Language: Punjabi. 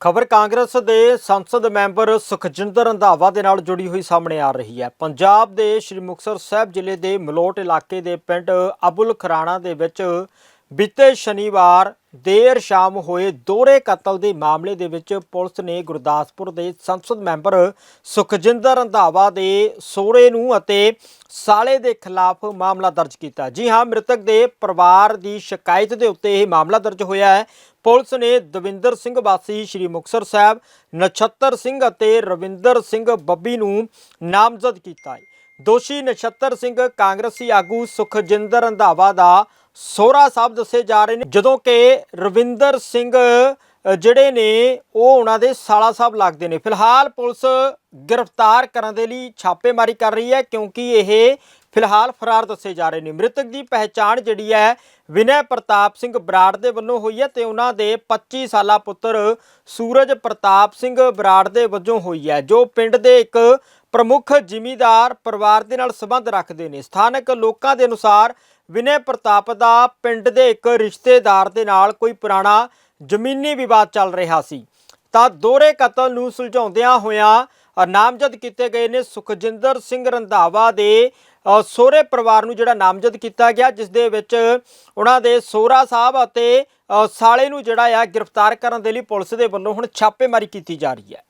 ਖਬਰ ਕਾਂਗਰਸ ਦੇ ਸੰਸਦ ਮੈਂਬਰ ਸੁਖਜਿੰਦਰ ਰੰਧਾਵਾ ਦੇ ਨਾਲ ਜੁੜੀ ਹੋਈ ਸਾਹਮਣੇ ਆ ਰਹੀ ਹੈ। ਪੰਜਾਬ ਦੇ ਸ਼੍ਰੀ ਮੁਕਤਸਰ ਸਾਹਿਬ ਜ਼ਿਲ੍ਹੇ ਦੇ ਮਲੋਟ ਇਲਾਕੇ ਦੇ ਪਿੰਡ ਅਬੁਲ ਖਰਾਣਾ ਦੇ ਵਿੱਚ ਬੀਤੇ ਸ਼ਨੀਵਾਰ ਦੇਰ ਸ਼ਾਮ ਹੋਏ ਦੋਹਰੇ ਕਤਲ ਦੇ ਮਾਮਲੇ ਦੇ ਵਿੱਚ ਪੁਲਿਸ ਨੇ ਗੁਰਦਾਸਪੁਰ ਦੇ ਸੰਸਦ ਮੈਂਬਰ ਸੁਖਜਿੰਦਰ ਰੰਧਾਵਾ ਦੇ ਸੋਹਰੇ ਨੂੰ ਅਤੇ ਸਾਲੇ ਦੇ ਖਿਲਾਫ ਮਾਮਲਾ ਦਰਜ ਕੀਤਾ। ਜੀ ਹਾਂ, ਮ੍ਰਿਤਕ ਦੇ ਪਰਿਵਾਰ ਦੀ ਸ਼ਿਕਾਇਤ ਦੇ ਉੱਤੇ ਇਹ ਮਾਮਲਾ ਦਰਜ ਹੋਇਆ ਹੈ। ਪੁਲਿਸ ਨੇ ਦਵਿੰਦਰ ਸਿੰਘ ਵਾਸੀ, ਸ਼੍ਰੀ ਮੁਕਤਸਰ ਸਾਹਿਬ, ਨਛੱਤਰ ਸਿੰਘ ਅਤੇ ਰਵਿੰਦਰ ਸਿੰਘ ਬੱਬੀ ਨੂੰ ਨਾਮਜ਼ਦ ਕੀਤਾ ਹੈ। ਦੋਸ਼ੀ ਨਛੱਤਰ ਸਿੰਘ ਕਾਂਗਰਸੀ ਆਗੂ ਸੁਖਜਿੰਦਰ ਰੰਧਾਵਾ ਦਾ ਸੋਹਰਾ ਸਾਹਿਬ ਦੱਸੇ ਜਾ ਰਹੇ ਨੇ, ਜਦੋਂ ਕਿ ਰਵਿੰਦਰ ਸਿੰਘ ਜਿਹੜੇ ਨੇ, ਉਹ ਉਹਨਾਂ ਦੇ ਸਾਲਾ ਸਾਹਿਬ ਲੱਗਦੇ ਨੇ। ਫਿਲਹਾਲ ਪੁਲਿਸ ਗ੍ਰਿਫਤਾਰ ਕਰਨ ਦੇ ਲਈ ਛਾਪੇਮਾਰੀ ਕਰ ਰਹੀ ਹੈ, ਕਿਉਂਕਿ ਇਹ ਫਿਲਹਾਲ ਫਰਾਰ ਦੱਸੇ ਜਾ ਰਹੇ ਨੇ। ਮ੍ਰਿਤਕ ਦੀ ਪਹਿਚਾਣ ਜਿਹੜੀ ਹੈ, ਵਿਨੈ ਪ੍ਰਤਾਪ ਸਿੰਘ ਬਰਾੜ ਦੇ ਵੱਲੋਂ ਹੋਈ ਹੈ ਤੇ ਉਹਨਾਂ ਦੇ 25 ਸਾਲਾ ਪੁੱਤਰ ਸੂਰਜ ਪ੍ਰਤਾਪ ਸਿੰਘ ਬਰਾੜ ਦੇ ਵਜੋਂ ਹੋਈ ਹੈ, ਜੋ ਪਿੰਡ ਦੇ ਇੱਕ ਪ੍ਰਮੁੱਖ ਜ਼ਿਮੀਂਦਾਰ ਪਰਿਵਾਰ ਦੇ ਨਾਲ ਸੰਬੰਧ ਰੱਖਦੇ ਨੇ। ਸਥਾਨਕ ਲੋਕਾਂ ਦੇ ਅਨੁਸਾਰ ਵਿਨੈ ਪ੍ਰਤਾਪ ਦਾ ਪਿੰਡ ਦੇ ਇੱਕ ਰਿਸ਼ਤੇਦਾਰ ਦੇ ਨਾਲ ਕੋਈ ਪੁਰਾਣਾ ਜ਼ਮੀਨੀ ਵਿਵਾਦ ਚੱਲ ਰਿਹਾ ਸੀ। ਤਾਂ ਦੋਹਰੇ ਕਤਲ ਨੂੰ ਸੁਲਝਾਉਂਦਿਆਂ ਹੋਇਆਂ ਨਾਮਜ਼ਦ ਕੀਤੇ ਗਏ ਨੇ ਸੁਖਜਿੰਦਰ ਸਿੰਘ ਰੰਧਾਵਾ ਦੇ ਅ, ਸਹੁਰੇ ਪਰਿਵਾਰ ਨੂੰ ਜਿਹੜਾ ਨਾਮਜ਼ਦ ਕੀਤਾ ਗਿਆ ਜਿਸ ਦੇ ਵਿੱਚ ਉਹਨਾਂ ਦੇ ਸੋਹਰਾ ਸਾਹਿਬ ਅਤੇ ਸਾਲੇ ਨੂੰ ਜਿਹੜਾ ਆ ਗ੍ਰਿਫਤਾਰ ਕਰਨ ਦੇ ਲਈ ਪੁਲਿਸ ਦੇ ਵੱਲੋਂ ਹੁਣ ਛਾਪੇਮਾਰੀ ਕੀਤੀ ਜਾ ਰਹੀ ਹੈ।